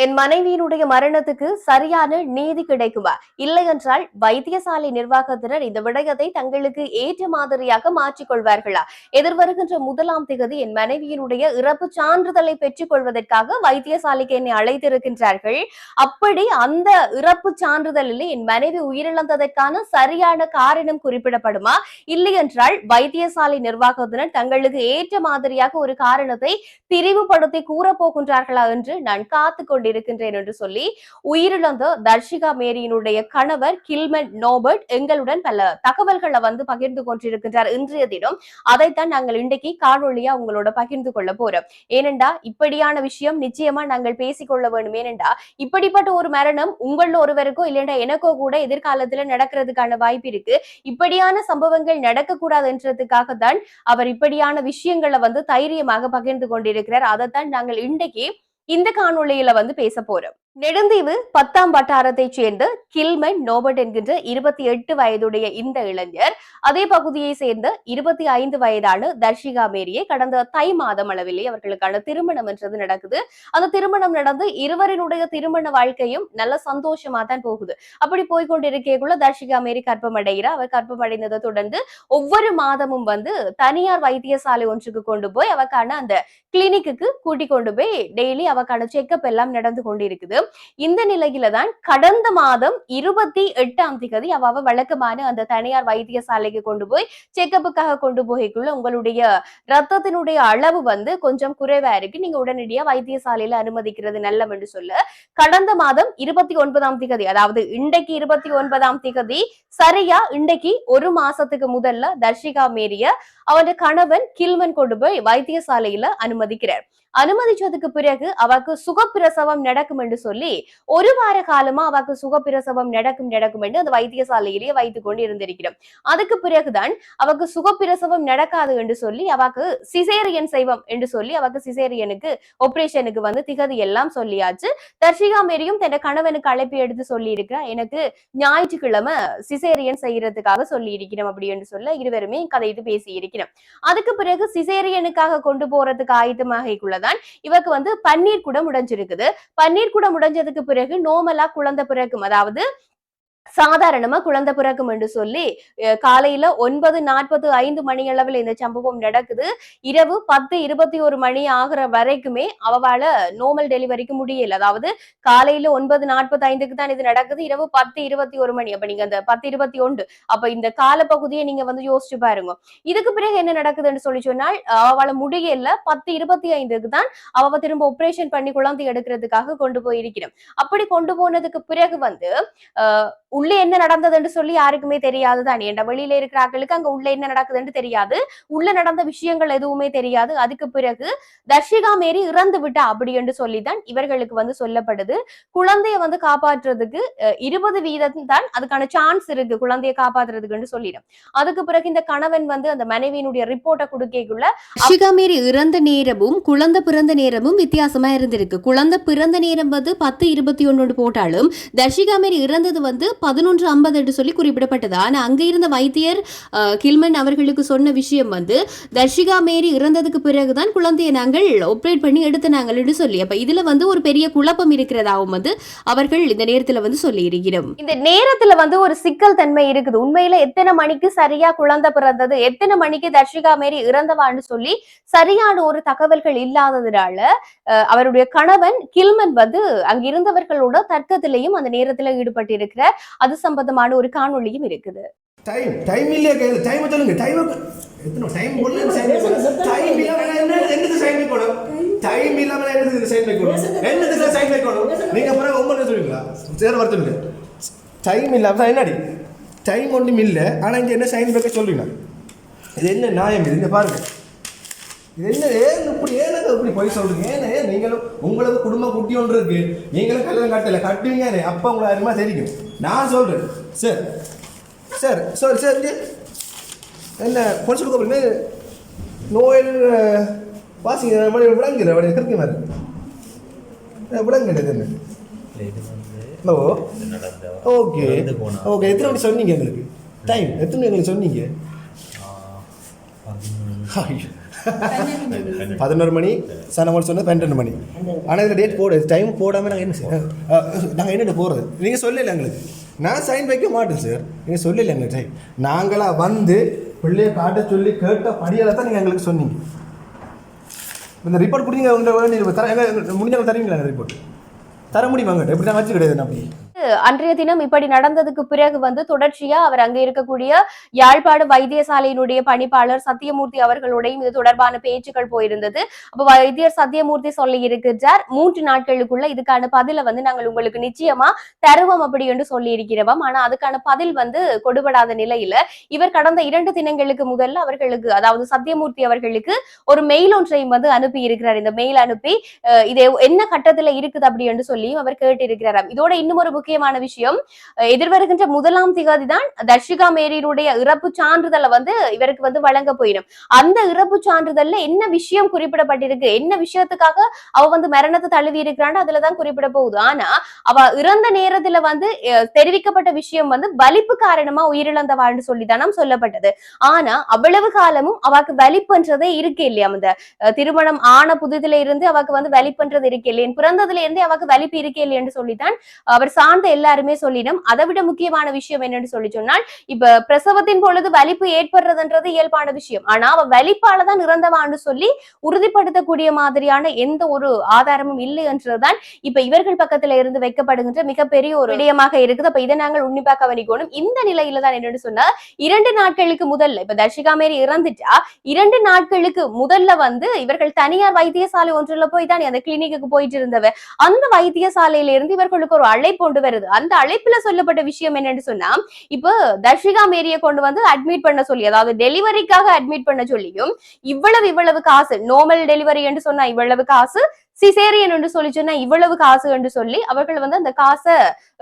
என் மனைவியினுடைய மரணத்துக்கு சரியான நீதி கிடைக்குமா? இல்லை என்றால் வைத்தியசாலை நிர்வாகத்தினர் இந்த விடயத்தை தங்களுக்கு ஏற்ற மாதிரியாக மாற்றிக்கொள்வார்களா? எதிர்வருகின்ற முதலாம் திகதி என் மனைவியினுடைய இறப்பு சான்றிதழை பெற்றுக் கொள்வதற்காக வைத்தியசாலைக்கு என்னை அழைத்திருக்கின்றார்கள். அப்படி அந்த இறப்பு சான்றிதழில் என் மனைவி உயிரிழந்ததற்கான சரியான காரணம் குறிப்பிடப்படுமா? இல்லை என்றால் வைத்தியசாலை நிர்வாகத்தினர் தங்களுக்கு ஏற்ற மாதிரியாக ஒரு காரணத்தை திரிவுபடுத்தி கூறப்போகின்றார்களா என்று நான் காத்துக்கொண்டேன் கொண்டிருக்கின்றேன் என்று சொல்லி உயிரிழந்த தர்ஷிகா மேரியினுடைய கணவர் கில்மன் நோபர்ட் எங்களுடன் பல தகவல்களை வந்து பகிர்ந்து கொண்டிருக்கின்றார். இன்றைய தினம் அதைத்தான் நாங்கள் இன்றைக்கு காணொலியா உங்களோட பகிர்ந்து கொள்ள போறோம். ஏனெண்டா இப்படியான விஷயம் நிச்சயமா நாங்கள் பேசிக்கொள்ள வேண்டும் ஏனெண்டா இப்படிப்பட்ட ஒரு மரணம் உங்கள ஒருவருக்கோ இல்லைன்னா எனக்கோ கூட எதிர்காலத்துல நடக்கிறதுக்கான வாய்ப்பு இருக்கு. இப்படியான சம்பவங்கள் நடக்கக்கூடாதுன்றதுக்காக தான் அவர் இப்படியான விஷயங்களை வந்து தைரியமாக பகிர்ந்து கொண்டிருக்கிறார். அதைத்தான் நாங்கள் இன்றைக்கு இந்த காணொளியில வந்து பேச போறோம். நெடுந்தீவு பத்தாம் வட்டாரத்தை சேர்ந்த கில்மன் நோபர்ட் என்கின்ற இருபத்தி எட்டு வயதுடைய இந்த இளைஞர் அதே பகுதியை சேர்ந்த இருபத்தி ஐந்து வயதான தர்ஷிகா மேரியை கடந்த தை மாதம் அளவிலே அவர்களுக்கான திருமணம் என்றது நடக்குது. அந்த திருமணம் நடந்து இருவரினுடைய திருமண வாழ்க்கையும் நல்ல சந்தோஷமா தான் போகுது. அப்படி போய்கொண்டிருக்கக்குள்ள தர்ஷிகா மேரி கற்பம் அடைகிறார் அவர் கற்பம் அடைந்ததை தொடர்ந்து ஒவ்வொரு மாதமும் வந்து தனியார் வைத்தியசாலை ஒன்றுக்கு கொண்டு போய் அவக்கான அந்த கிளினிக்கு கூட்டிக் கொண்டு போய் டெய்லி அவக்கான செக்கப் எல்லாம் நடந்து கொண்டிருக்குது. இந்த நிலையில தான் கடந்த மாதம் இருபத்தி எட்டாம் திகதி அவ வழக்கமான அந்த தனியார் வைத்தியசாலைக்கு கொண்டு போய் செக்கப்புக்காக கொண்டு போய்க்குள்ள உங்களுடைய ரத்தத்தினுடைய அளவு வந்து கொஞ்சம் குறைவா இருக்கு. நீங்க உடனடியா வைத்தியசாலையில அனுமதிக்கிறது நல்லம் என்று சொல்ல கடந்த மாதம் இருபத்தி ஒன்பதாம் திகதி அதாவது இன்றைக்கு இருபத்தி ஒன்பதாம் திகதி சரியா இன்றைக்கு ஒரு மாசத்துக்கு முதல்ல தர்ஷிகா மேரிய அவன் கணவன் கில்மன் கொண்டு போய் வைத்தியசாலையில அனுமதிக்கிறார். அனுமதிச்சதுக்கு பிறகு அவருக்கு சுகப்பிரசவம் நடக்கும் என்று சொல்லி சொல்லி ஒரு வார காலமா அவக்கு சுகப்பிரசவம் நடக்கும் நடக்கும் என்று அந்த வைத்தியசாலையிலேயே வைத்துக் கொண்டு இருந்திருக்கிறோம் அதுக்கு பிறகுதான் அவக்கு சுகப்பிரசவம் நடக்காது என்று சொல்லி அவக்கு சிசேரியன் செய்வோம் என்று சொல்லி அவக்கு சிசேரியனுக்கு ஆபரேஷனுக்கு வந்து திகதி எல்லாம் சொல்லியாச்சு. தர்ஷிகா மேரியும் தன் கணவனுக்கு அழைப்பு எடுத்து சொல்லி இருக்கிறா எனக்கு ஞாயிற்றுக்கிழமை சிசேரியன் செய்யறதுக்காக சொல்லி இருக்கிறோம் அப்படி என்று சொல்ல இருவருமே கதைத்து பேசி இருக்கிறோம் அதுக்கு பிறகு சிசேரியனுக்காக கொண்டு போறதுக்கு ஆயத்தமாக இவக்கு வந்து பன்னீர் குடம் உடைஞ்சிருக்குது. பன்னீர் குடம் உடைஞ்சதுக்கு பிறகு நோமலா குழந்தை பிறக்கும். அதாவது சாதாரணமா குழந்தை பிறக்கும் என்று சொல்லி அஹ் காலையில ஒன்பது நாற்பது ஐந்து மணி அளவில் இந்த சம்பவம் நடக்குது. இரவு பத்து இருபத்தி ஒரு மணி ஆகுற வரைக்குமே அவளால நோமல் டெலிவரிக்கு முடியல. அதாவது காலையில ஒன்பது நாற்பத்தி ஐந்துக்கு தான் இது நடக்குது இரவு பத்து இருபத்தி ஒரு மணி. அப்ப நீங்க அந்த பத்து இருபத்தி ஒன்று அப்ப இந்த காலப்பகுதியை நீங்க வந்து யோசிச்சு பாருங்க. இதுக்கு பிறகு என்ன நடக்குதுன்னு சொல்லி சொன்னால் அவளை முடியல பத்து இருபத்தி ஐந்துக்கு தான் அவ திரும்ப ஆபரேஷன் பண்ணி குழந்தை எடுக்கிறதுக்காக கொண்டு போயிருக்கிறோம் அப்படி கொண்டு போனதுக்கு பிறகு வந்து உள்ளே என்ன நடந்ததுன்னு சொல்லி யாருக்குமே தெரியாது தானே? என்ற வெளியில இருக்கிற ஆக்களுக்கு அங்க உள்ள என்ன நடக்குதுன்னு தெரியாது. உள்ள நடந்த விஷயங்கள் எதுவுமே தெரியாது. அதுக்கு பிறகு தர்ஷிகா மேரி இறந்து விட்டா அப்படி என்று சொல்லிதான் இவர்களுக்கு வந்து சொல்லப்படுது. குழந்தைய வந்து காப்பாற்றுறதுக்கு இருபது வீதம் தான் அதுக்கான சான்ஸ் இருக்கு குழந்தைய காப்பாத்துறதுக்குன்னு சொல்லிடும். அதுக்கு பிறகு இந்த கணவன் வந்து அந்த மனைவியினுடைய ரிப்போர்ட்டை கொடுக்கக்குள்ள தர்ஷிகா மேரி இறந்த நேரமும் குழந்தை பிறந்த நேரமும் வித்தியாசமா இருந்திருக்கு. குழந்தை பிறந்த நேரம் வந்து பத்து இருபத்தி ஒன்று போட்டாலும் தர்ஷிகா மேரி இறந்தது வந்து பதினொன்று ஐம்பது என்று சொல்லி குறிப்பிடப்பட்டது. ஆனால் அங்கே இருந்த வைத்தியர் அஹ், கில்மன் அவர்களுக்கு சொன்ன விஷயம் வந்து தர்ஷிகா மேரி இறந்ததுக்கு பிறகுதான் குழந்தையை நாங்கள் ஆப்ரேட் பண்ணி எடுத்த நாங்கள் என்று சொல்லி. அப்ப இதுல வந்து ஒரு பெரிய குழப்பம் இருக்கிறதாவும் வந்து அவர்கள் இந்த நேரத்தில் வந்து சொல்லி இருக்கிறோம் இந்த நேரத்துல வந்து ஒரு சிக்கல் தன்மை இருக்குது. உண்மையில எத்தனை மணிக்கு சரியா குழந்தை பிறந்தது எத்தனை மணிக்கு தர்ஷிகா மேரி இறந்தவான்னு சொல்லி சரியான ஒரு தகவல்கள் இல்லாததுனால அஹ், அவருடைய கணவன் கில்மன் வந்து அங்கிருந்தவர்களோட தர்க்கத்திலையும் அந்த நேரத்துல ஈடுபட்டிருக்கிறார். அது சம்பந்தமான ஒரு காணொளியும் இருக்குது. டைம் டைம் இல்லையா கையில் டைம் சொல்லுங்க. டைம் எத்தனை டைம் ஒன்று சைன் டைம் இல்லாமல் என்ன என்னது சைன் வைக்கணும் டைம் இல்லாமல் என்னது சைன் வைக்கணும் என்னதுக்கு சைன் வைக்கணும் நீங்கள் அப்புறம் ஒவ்வொன்று சொல்லுவீங்களா? சேர வர டைம் இல்லாமல் என்னடி? டைம் ஒன்றும் இல்லை. ஆனால் இங்கே என்ன சைன் வைக்க சொல்லுவீங்க இது என்ன நியாயம் இது? இங்கே பாருங்க. இது என்ன ஏன் இப்படி ஏனங்க இப்படி போய் சொல்றீங்க? ஏன் ஏன் நீங்களும் உங்களுக்கு குடும்பம் குட்டி ஒன்று இருக்கு. நீங்களும் கல்யாணம் கட்டல கட்டுவீங்க அப்போ உங்களுக்கு அருமா தெரியும். நான் சொல்றேன். சார் சார் சார் சார் என்ன பொலிச்சு கொடுக்க போறீங்க நோயில் வாசிங்க விளங்குற அப்படி கிருக்கி மாதிரி விளங்குறது என்ன? ஓ. நடந்த ஓகே. ஓகே. எத்தனை மணி சொன்னீங்க எங்களுக்கு? டைம் எத்தனை மணி எங்களுக்கு சொன்னீங்க? பதினோரு மணி சனமல் சொன்னது பன்னெண்டு மணி. ஆனால் இதில் டேட் போடு டைம் போடாமல் நாங்கள் என்ன செய்ய நாங்கள் என்னென்ன போகிறது நீங்கள் சொல்லல எங்களுக்கு. நான் சைன் வைக்க மாட்டேன் சார் நீங்கள் சொல்லல எங்களுக்கு. டைம் நாங்களாக வந்து பிள்ளைய காட்ட சொல்லி கேட்ட படியால் தான் நீங்கள் எங்களுக்கு சொன்னீங்க. இந்த ரிப்போர்ட் கொடுங்க உங்களை வேண்டி தர எங்க முடிஞ்சவங்க தருவீங்களா ரிப்போர்ட் தர முடியுமா எங்கிட்ட இப்படி தான் வச்சு கிடையாது அப்படி? அன்றைய தினம் இப்படி நடந்ததுக்கு பிறகு வந்து தொடர்ச்சியா அவர் அங்க இருக்கக்கூடிய யாழ்ப்பாடு வைத்தியசாலையினுடைய பணிப்பாளர் சத்தியமூர்த்தி அவர்களுடையும் இது தொடர்பான பேச்சுக்கள் போயிருந்தது. அப்ப வைத்தியர் சத்தியமூர்த்தி சொல்லி இருக்கிறார் மூன்று நாட்களுக்குள்ள இதுக்கான பதில வந்து நாங்கள் உங்களுக்கு நிச்சயமா தருவோம் அப்படி என்று சொல்லி இருக்கிறோம். ஆனா அதுக்கான பதில் வந்து கொடுபடாத நிலையில இவர் கடந்த இரண்டு தினங்களுக்கு முதல்ல அவர்களுக்கு அதாவது சத்தியமூர்த்தி அவர்களுக்கு ஒரு மெயில் ஒன்றையும் வந்து அனுப்பி இருக்கிறார். இந்த மெயில் அனுப்பி இதை இது என்ன கட்டத்துல இருக்குது அப்படி என்று சொல்லியும் அவர் கேட்டிருக்கிறார் இதோட இன்னும் ஒரு முக்கியமான விஷயம். எதிர்வருகின்ற முதலாம் திகதி தான் தர்ஷிகா மேரியினுடைய இறப்பு சான்றிதழை வந்து இவருக்கு வந்து வழங்க போயிடும். அந்த இறப்பு சான்றிதழ்ல என்ன விஷயம் குறிப்பிடப்பட்டிருக்கு? என்ன விஷயத்துக்காக அவ வந்து மரணத்தை தழுவி இருக்கிறான்னு அதுலதான் குறிப்பிட போகுது. ஆனா அவ இறந்த நேரத்துல வந்து தெரிவிக்கப்பட்ட விஷயம் வந்து வலிப்பு காரணமா உயிரிழந்தவாள்னு சொல்லிதானம் சொல்லப்பட்டது. ஆனா அவ்வளவு காலமும் அவக்கு வலிப்புன்றதே இருக்கு இல்லையா அந்த திருமணம் ஆன புதுதில இருந்து அவக்கு வந்து வலிப்புன்றது இருக்கு இல்லையா? பிறந்ததுல இருந்தே அவக்கு வலிப்பு இருக்கே இல்லையன்னு சொல்லித்தான் அவர் சார்ந்த எல்லாருமே சொல்லிடும். அதை விட முக்கியமான விஷயம் என்னன்னு சொல்லி சொன்னால் இப்ப பிரசவத்தின் பொழுது வலிப்பு ஏற்படுறதுன்றது இயல்பான விஷயம். ஆனா அவ வலிப்பாலதான் இறந்தவான்னு சொல்லி உறுதிப்படுத்தக்கூடிய மாதிரியான எந்த ஒரு ஆதாரமும் இல்லை என்றுதான் இப்ப இவர்கள் பக்கத்துல இருந்து வைக்கப்படுகின்ற மிகப்பெரிய ஒரு விடயமாக இருக்குது. அப்ப இதை நாங்கள் உன்னிப்பா கவனிக்கணும். இந்த நிலையில தான் என்னன்னு சொன்னா இரண்டு நாட்களுக்கு முதல்ல இப்ப தர்ஷிகா மேரி இறந்துட்டா இரண்டு நாட்களுக்கு முதல்ல வந்து இவர்கள் தனியார் வைத்தியசாலை ஒன்றுல போய் தான் அந்த கிளினிக்கு போயிட்டு இருந்தவ அந்த வைத்தியசாலையில இருந்து இவர்களுக்கு ஒரு அழைப்பு கொண்டு வருது. அந்த அழைப்புல சொல்லப்பட்ட விஷயம் என்னன்னு சொன்னா இப்போ தர்ஷிகா மேரிய கொண்டு வந்து அட்மிட் பண்ண சொல்லி அதாவது டெலிவரிக்காக அட்மிட் பண்ண சொல்லியும் இவ்வளவு இவ்வளவு காசு நார்மல் டெலிவரி என்று சொன்னா இவ்வளவு காசு சிசேரியன் என்று சொல்லி சொன்னா இவ்வளவு காசு என்று சொல்லி அவர்கள் வந்து அந்த காசை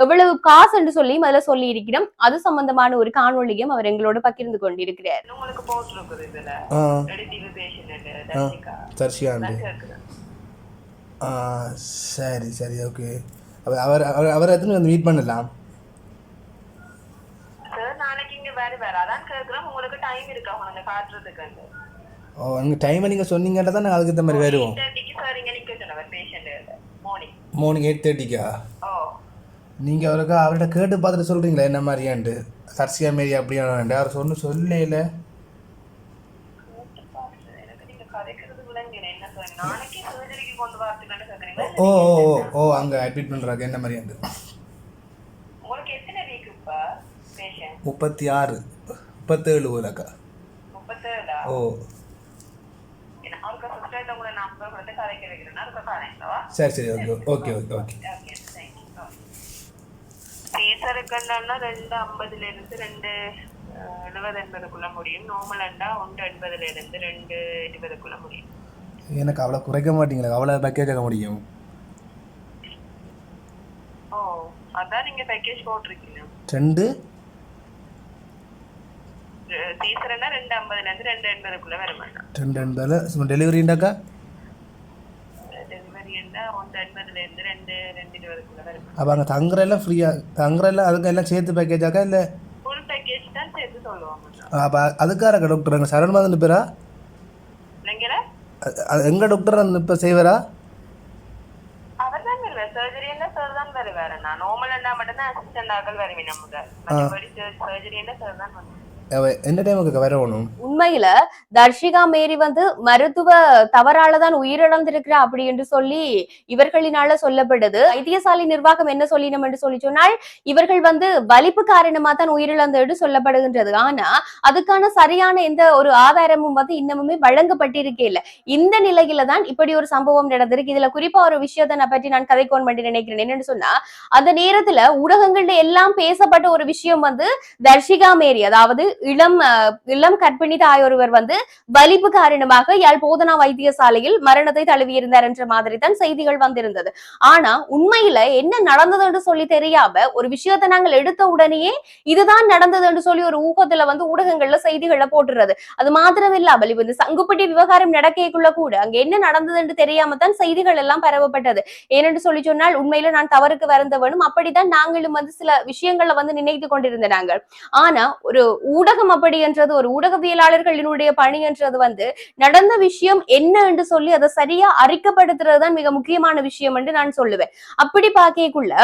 எவ்வளவு காசு என்று சொல்லியும் அதுல சொல்லி இருக்கிறோம் அது சம்பந்தமான ஒரு காணொளியும் அவர் எங்களோட பகிர்ந்து கொண்டிருக்கிறார். சரி சரி ஓகே அவர் அவர் அவர் அவரை எத்தனை வந்து மீட் பண்ணலாம். ஓ எங்கள் டைமை நீங்கள் சொன்னீங்கன்னா தான் நாங்கள் அதுக்கு மாதிரி வருவோம். மார்னிங் எயிட் தேர்ட்டிக்கா நீங்கள் அவருக்கு அவர்கிட்ட கேட்டு பார்த்துட்டு சொல்கிறீங்களா என்ன மாதிரியான்ட்டு? தர்ஷியா மாரி அப்படியானு அவர் சொன்னு சொல்லல எனக்கு நீங்க கதைக்கிறது விளங்கின என்ன சார் நாளைக்கு சர்ஜரிக்கு கொண்டு வரதுக்கு கேக்குறீங்களா ஓ ஓ ஓ ஓ அங்கே அட்மிட் பண்ணுறாங்க என்ன இப்ப பேஷண்ட் முப்பத்தி ஆறு முப்பத்தேழு முப்பத்தேழா? ஓ. சரி சரி ஓகே ஓகே ஓகே ஓகே சீசருக்குன்னா ரெண்டு ஐம்பதுல இருந்து ரெண்டு எழுபது எண்பதுக்குள்ள முடியும். நார்மல் அண்டா ஒன்று எண்பதுல இருந்து ரெண்டு இருபதுக்குள்ள முடியும். எனக்கு அவ்வளோ குறைக்க மாட்டீங்களா அவ்வளோ பேக்கேஜ் ஆக முடியும். ஓ அதான் நீங்க பேக்கேஜ் போட்டிருக்கீங்க. ரெண்டு? சீசர்னா ரெண்டு ஐம்பதுல இருந்து ரெண்டு எண்பதுக்குள்ள வர மாட்டோம் ரெண்டு எண்பதில் டெலிவரிண்டாக்கா டெலிவரி இருந்தா ஒன்று எண்பதுல இருந்து ரெண்டு ரெண்டு இருபதுக்குள்ள வர மாட்டோம் அப்போ அங்கே தங்குறெல்லாம் ஃப்ரீயாக அதுக்கு எல்லாம் சேர்த்து பேக்கேஜாக்கா இல்லை? ஃபுல் பேக்கேஜ் தான் சேர்த்து சொல்லுவாங்க. அப்போ அதுக்காரக்கா டாக்டர் அங்கே சரண்மாதன் பேரா? எங்கள் டாக்டர் அந்த இப்போ செய்வாரா? அவர் தான் வருவார். சர்ஜரி என்ன சார் தான் வருவார். நான் நார்மல் என்ன மட்டும்தான் அசிஸ்டன்ட் ஆக்கள் வருவேன் நமக்கு மற்றபடி சர்ஜரி என்ன சார் தான் வருவேன். அவ டைமுக்கு வரணும் உண்மையில தர்ஷிகா மேரி வந்து மருத்துவ தவறாலதான் உயிரிழந்திருக்கிறா அப்படி என்று சொல்லி இவர்களினால சொல்லப்படுது. வைத்தியசாலை நிர்வாகம் என்ன சொல்லினோம் என்று சொல்லி சொன்னால் இவர்கள் வந்து வலிப்பு காரணமா தான் உயிரிழந்தது சொல்லப்படுகின்றது. ஆனா அதுக்கான சரியான எந்த ஒரு ஆதாரமும் வந்து இன்னமுமே வழங்கப்பட்டிருக்கே இல்ல. இந்த நிலையில தான் இப்படி ஒரு சம்பவம் நடந்திருக்கு. இதுல குறிப்பா ஒரு விஷயத்தை நான் பற்றி நான் கதைக்கோன் பண்ணி நினைக்கிறேன். என்னன்னு சொன்னா அந்த நேரத்துல ஊடகங்கள்ல எல்லாம் பேசப்பட்ட ஒரு விஷயம் வந்து தர்ஷிகா மேரி அதாவது இளம் அஹ், இளம் கர்ப்பிணி தாய் ஒருவர் வந்து வலிப்பு காரணமாக யாழ் போதனா வைத்தியசாலையில் மரணத்தை தழுவியிருந்தார் என்ற மாதிரி தான் செய்திகள் வந்திருந்தது. ஆனா உண்மையில என்ன நடந்தது என்று சொல்லி தெரியாம ஒரு விஷயத்தை நாங்கள் எடுத்த உடனேயே இதுதான் நடந்தது என்று சொல்லி ஒரு ஊகத்துல வந்து ஊடகங்கள்ல செய்திகள்ல போட்டுறது. அது மாத்திரம் இல்லாமல் இப்ப இந்த சங்குப்பட்டி விவகாரம் நடக்கைக்குள்ள கூட அங்க என்ன நடந்தது என்று தெரியாம தான் செய்திகள் எல்லாம் பரவப்பட்டது. ஏனென்று சொல்லி சொன்னால் உண்மையில நான் தவறுக்கு வருந்தவனும் அப்படித்தான் நாங்களும் வந்து சில விஷயங்களை வந்து நினைத்து கொண்டிருந்த நாங்கள். ஆனா ஒரு ஊட ஊடகம் அப்படி என்றது ஒரு ஊடகவியலாளர்களினுடைய பணி என்றது வந்து நடந்த விஷயம் என்ன என்று சொல்லி அதை சரியா அறிக்கப்படுத்துறது தான் மிக முக்கியமான விஷயம் என்று நான் சொல்லுவேன். அப்படி பார்க்கக்குள்ள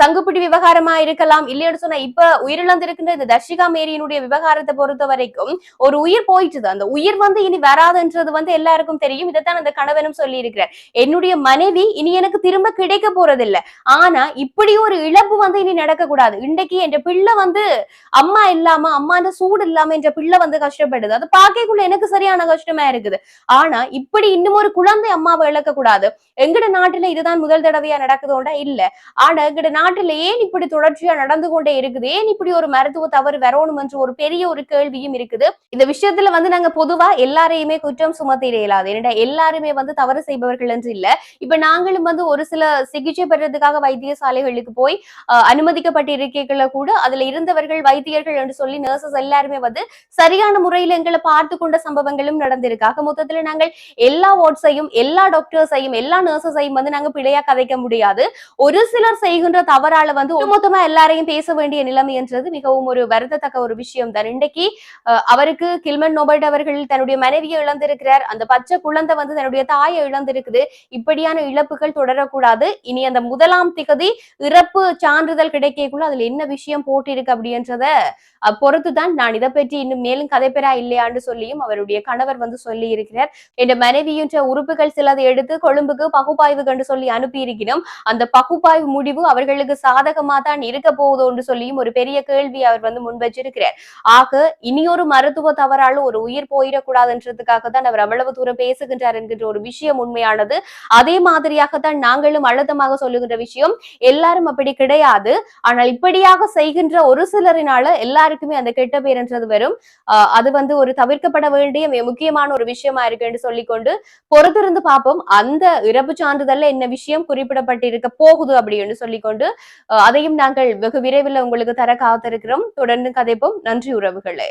சங்குப்பிடி விவகாரமா இருக்கலாம் இல்லைன்னு சொன்னா இப்ப உயிரிழந்திருக்கின்ற இந்த தர்ஷிகா மேரியினுடைய விவகாரத்தை பொறுத்த வரைக்கும் ஒரு உயிர் போயிட்டுது. அந்த உயிர் வந்து இனி வராதுன்றது வந்து எல்லாருக்கும் தெரியும். இதைத்தான் அந்த கணவனும் சொல்லி இருக்கிறார் என்னுடைய மனைவி இனி எனக்கு திரும்ப கிடைக்க போறதில்ல. ஆனா இப்படி ஒரு இழப்பு வந்து இனி நடக்க கூடாது இன்றைக்கு என் பிள்ளை வந்து அம்மா இல்லாம அம்மான்ற சூடு இல்லாம என்ற பிள்ளை வந்து கஷ்டப்படுது. அது பார்க்கக்குள்ள எனக்கு சரியான கஷ்டமா இருக்குது. ஆனா இப்படி இன்னும் ஒரு குழந்தை அம்மாவை இழக்க கூடாது. எங்கட நாட்டுல இதுதான் முதல் தடவையா நடக்குதோண்டா இல்ல. ஆனா எங்கட நாட்டுல ஏன் இப்படி தொடர்ச்சியா நடந்து கொண்டே இருக்குது? ஏன் இப்படி ஒரு மருத்துவ தவறு வரணும் என்று ஒரு பெரிய ஒரு கேள்வியும் இருக்குது. இந்த விஷயத்துல வந்து நாங்க பொதுவா எல்லாரையுமே குற்றம் சுமத்திட இயலாது. ஏன்னா எல்லாருமே வந்து தவறு செய்பவர்கள் என்று இல்ல. இப்ப நாங்களும் வந்து ஒரு சில சிகிச்சை பெறதுக்காக வைத்தியசாலைகளுக்கு போய் அஹ், கூட அதுல இருந்தவர்கள் வைத்தியர்கள் என்று சொல்லி நர்சஸ் எல்லாம் எல்லாருமே வந்து சரியான முறையில எங்களை பார்த்து கொண்ட சம்பவங்களும் நடந்திருக்காக மொத்தத்துல நாங்கள் எல்லா வார்ட்ஸையும் எல்லா டாக்டர்ஸையும் எல்லா நர்சஸையும் வந்து நாங்க பிழையா கதைக்க முடியாது. ஒரு சிலர் செய்கின்ற தவறால வந்து மொத்தமா எல்லாரையும் பேச வேண்டிய நிலைமை என்றது மிகவும் ஒரு வருத்தத்தக்க ஒரு விஷயம் தான். இன்றைக்கு அவருக்கு கில்மன் நோபர்ட் அவர்கள் தன்னுடைய மனைவியை இழந்திருக்கிறார். அந்த பச்சை குழந்தை வந்து தன்னுடைய தாயை இழந்திருக்குது. இப்படியான இழப்புகள் தொடரக்கூடாது. இனி அந்த முதலாம் திகதி இறப்பு சான்றிதழ் கிடைக்கக்குள்ள அதுல என்ன விஷயம் போட்டிருக்கு அப்படின்றத பொறுத்துதான் நான் இதை பற்றி இன்னும் மேலும் கதைப்பெறா இல்லையான்னு சொல்லியும் அவருடைய கணவர் வந்து சொல்லி இருக்கிறார் என் மனைவியின் உறுப்புகள் சிலதை எடுத்து கொழும்புக்கு பகுப்பாய்வு கண்டு சொல்லி அனுப்பியிருக்கிறோம் அந்த பகுப்பாய்வு முடிவு அவர்களுக்கு சாதகமா தான் இருக்க போகுதோன்னு சொல்லியும் ஒரு பெரிய கேள்வி அவர் வந்து முன்வச்சிருக்கிறார் ஆக இனியொரு மருத்துவ தவறாலும் ஒரு உயிர் போயிடக்கூடாதுன்றதுக்காக தான் அவர் அவ்வளவு தூரம் பேசுகின்றார் என்கின்ற ஒரு விஷயம் உண்மையானது. அதே மாதிரியாகத்தான் நாங்களும் அழுத்தமாக சொல்லுகின்ற விஷயம் எல்லாரும் அப்படி கிடையாது. ஆனால் இப்படியாக செய்கின்ற ஒரு சிலரினால எல்லாருக்குமே அந்த கெட்ட பேர்ன்றது வரும். அது வந்து ஒரு தவிர்க்கப்பட வேண்டிய மிக முக்கியமான ஒரு விஷயமா இருக்குன்னு சொல்லிக்கொண்டு பொறுத்திருந்து பார்ப்போம். அந்த இறப்பு சான்றிதழ்ல என்ன விஷயம் குறிப்பிடப்பட்டிருக்க போகுது அப்படின்னு சொல்லிக்கொண்டு அதையும் நாங்கள் வெகு விரைவில் உங்களுக்கு தர காத்திருக்கிறோம். தொடர்ந்து கதைப்போம். நன்றி உறவுகளே.